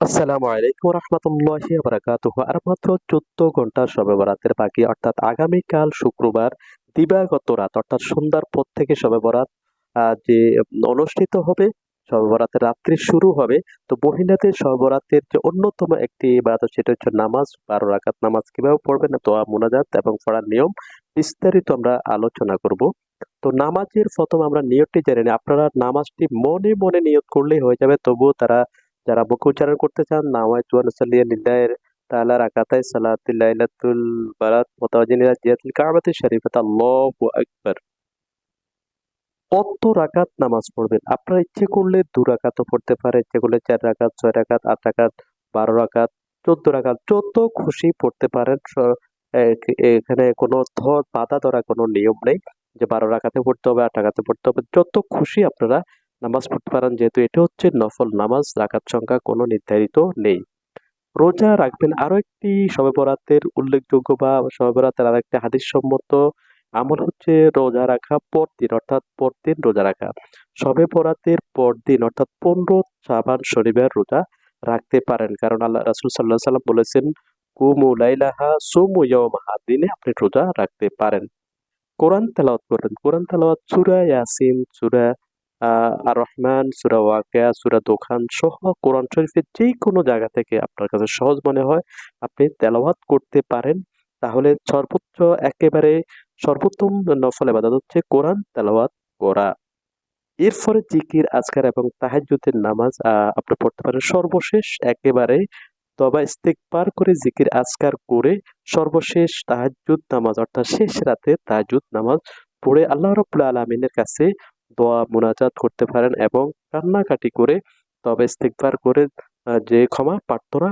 আসসালামু আলাইকুম রহমতুল্লাহি বারাকাতুহ আর মাত্র চোদ্দ ঘণ্টা সবে বরাতের বাকি, অর্থাৎ আগামীকাল শুক্রবার দিবাগত রাত, অর্থাৎ সন্ধ্যার পর থেকে সবে বরাত যে, অনুষ্ঠিত হবে সবে বরাতের রাত্রি শুরু হবে। তো মহিলাদের সবে বরাতের যে অন্যতম একটি ইবাদত, সেটা হচ্ছে নামাজ, বারো রাকাত নামাজ। কীভাবে পড়বেন? দোয়া, মোনাজাত এবং পড়ার নিয়ম বিস্তারিত আমরা আলোচনা করব। তো নামাজের প্রথম আমরা নিয়তটি জেনে নিই। আপনারা নামাজটি মনে মনে নিয়ত করলেই হয়ে যাবে, তবুও তারা যারা মুখ উচ্চারণ করতে চান নাওয়াইতু আন উসাল্লিয়া লিল্লাহি তাআলা রাকাতাই সালাতি লাইলাতুল বারাত মুতাওয়াজ্জিহিন ইলা জিহাতিল কাবাতি শরীফাত আল্লাহু আকবার। কত রাকাত নামাজ পড়বেন? আপনারা ইচ্ছে করলে দু রাকাতও পড়তে পারেন, ইচ্ছে করলে চার রাকাত, ছয় রাকাত, আট রাকাত, বারো রাকাত, চোদ্দ রাকাত, যত খুশি পড়তে পারেন। এখানে কোনো ধর বাধা ধরা কোনো নিয়ম নেই যে বারো রাকাতে পড়তে হবে, আট রাকাতে পড়তে হবে। যত খুশি আপনারা নামাজ পড়তে পারেন, যেহেতু এটা হচ্ছে নফল নামাজ রাকাত সংখ্যা কোনো নির্ধারিত নেই। রোজা রাখবেন আরও একটি শবে বরাতের উল্লেখযোগ্য বা শবে বরাতের আর একটি হাদিস সম্মত আমল হচ্ছে রোজা রাখা পরদিন, অর্থাৎ পরদিন রোজা রাখা। শবে বরাতের পরদিন, অর্থাৎ পনেরো শাবান শনিবার রোজা রাখতে পারেন, কারণ আল্লাহ রাসূল সাল্লাহ সাল্লাম বলেছেন, কুমু লাইলাহা সুমু ইয়াওমাহা দিনে আপনি রোজা রাখতে পারেন। কোরআন তেলাওয়াত করবেন কোরআন তেলাওয়াত সূরা ইয়াসিন, সূরা আর রহমান সূরা ওয়াকিয়া, সূরা দোকান সহ কোরআন শরীফের যে কোনো জায়গা থেকে আপনার কাছে সহজ মনে হয় আপনি তেলাওয়াত করতে পারেন। তাহলে সর্বোচ্চ একেবারে সর্বোত্তম নফল ইবাদত হচ্ছে কোরআন তেলাওয়াত করা। এরপরে জিকির, আজকার এবং তাহাজ্জুদের নামাজ আপনি পড়তে পারেন। সর্বশেষ একেবারে তবা ইস্তেগফার করে জিকির, আজকার করে সর্বশেষ তাহাজ্জুদ নামাজ, অর্থাৎ শেষ রাতে তাহাজ্জুদ নামাজ পড়ে আল্লাহ রাব্বুল আলামিনের কাছে দোয়া মোনাজাত করতে পারেন এবং কান্নাকাটি করে তবে স্তিকবার করে যে ক্ষমা প্রার্থনা